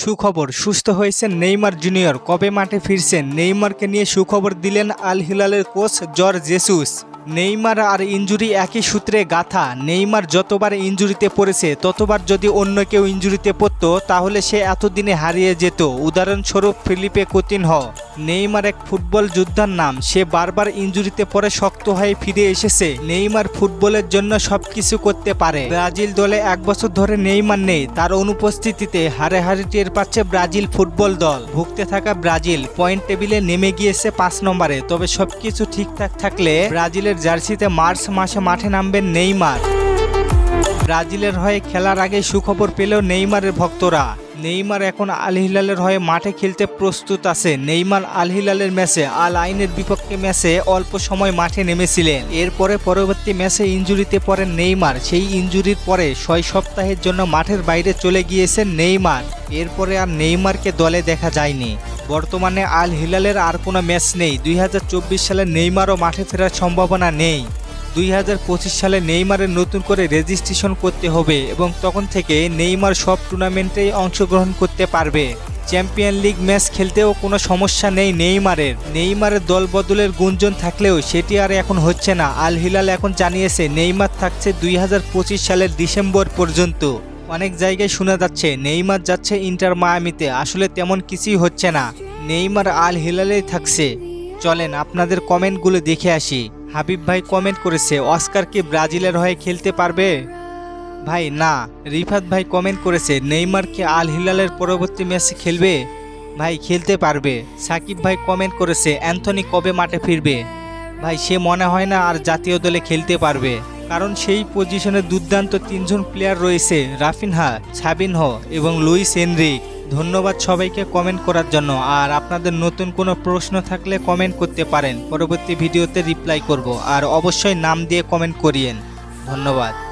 সুখবর, সুস্থ হয়েছেন নেইমার জুনিয়র। কবে মাঠে ফিরছেন? নেইমারকে নিয়ে সুখবর দিলেন আল হিলালের কোচ জর্জ জেসুস। নেইমার আর ইঞ্জুরি একই সূত্রে গাথা। নেইমার যতবার ইঞ্জুরিতে পড়েছে, ততবার যদি অন্য কেউ ইঞ্জুরিতে পড়তো, তাহলে সে এতদিনে হারিয়ে যেত। উদাহরণস্বরূপ ফিলিপে কোতিনহ। নেইমার এক ফুটবল যোদ্ধার নাম। সে বারবার ইঞ্জুরিতে পরে শক্ত হয়ে ফিরে এসেছে। নেইমার ফুটবলের জন্য সবকিছু করতে পারে। ব্রাজিল দলে এক বছর ধরে নেইমার নেই। তার অনুপস্থিতিতে হারে হারে টের পাচ্ছে ব্রাজিল ফুটবল দল। ভুগতে থাকা ব্রাজিল পয়েন্ট টেবিলে নেমে গিয়েছে পাঁচ নম্বরে। তবে সবকিছু ঠিকঠাক থাকলে ব্রাজিলের জার্সিতে মার্চ মাসে মাঠে নামবেন নেইমার। ব্রাজিলের হয়ে খেলার আগে সুখবর পেলেও নেইমারের ভক্তরা। নেইমার এখন আল হিলালের হয়ে মাঠে খেলতে প্রস্তুত আছে। নেইমার আল হিলালের ম্যাচে আল আইনের বিপক্ষে ম্যাচে অল্প সময় মাঠে নেমেছিলেন। এরপরে পরবর্তী ম্যাচে ইঞ্জুরিতে পড়েন নেইমার। সেই ইঞ্জুরির পরে ছয় সপ্তাহের জন্য মাঠের বাইরে চলে গিয়েছেন নেইমার। এরপরে আর নেইমারকে দলে দেখা যায়নি। বর্তমানে আল হিলালের আর কোনো ম্যাচ নেই। দুই হাজার চব্বিশ সালে নেইমারও মাঠে ফেরার সম্ভাবনা নেই। দুই হাজার পঁচিশ সালে নেইমারের নতুন করে রেজিস্ট্রেশন করতে হবে এবং তখন থেকে নেইমার সব টুর্নামেন্টেই অংশগ্রহণ করতে পারবে। চ্যাম্পিয়ন লিগ ম্যাচ খেলতেও কোনো সমস্যা নেই নেইমারের। নেইমারের দল বদলের গুঞ্জন থাকলেও সেটি আর এখন হচ্ছে না। আল হিলাল এখন জানিয়েছে, নেইমার থাকছে দুই হাজার পঁচিশ সালের ডিসেম্বর পর্যন্ত। অনেক জায়গায় শোনা যাচ্ছে, নেইমার যাচ্ছে ইন্টার মায়ামিতে। আসলে তেমন কিছুই হচ্ছে না। নেইমার আল হিলালেই থাকছে। চলেন, আপনাদের কমেন্টগুলো দেখে আসি। হাবিব ভাই কমেন্ট করেছে, অস্কার কি ব্রাজিলের হয়ে খেলতে পারবে? ভাই, না। রিফাত ভাই কমেন্ট করেছে, নেইমার কি আল হিলালের পরবর্তী ম্যাচে খেলবে? ভাই, খেলতে পারবে। সাকিব ভাই কমেন্ট করেছে, অ্যান্থনি কবে মাঠে ফিরবে? ভাই, সে মনে হয় না আর জাতীয় দলে খেলতে পারবে। কারণ সেই পজিশনে দুর্দান্ত তিনজন প্লেয়ার রয়েছে, রাফিনহা হ এবং লুইস এনরিক। ধন্যবাদ সবাইকে কমেন্ট করার জন্য। আর আপনাদের নতুন কোনো প্রশ্ন থাকলে কমেন্ট করতে পারেন। পরবর্তী ভিডিওতে রিপ্লাই করব। আর অবশ্যই নাম দিয়ে কমেন্ট করিয়েন। ধন্যবাদ।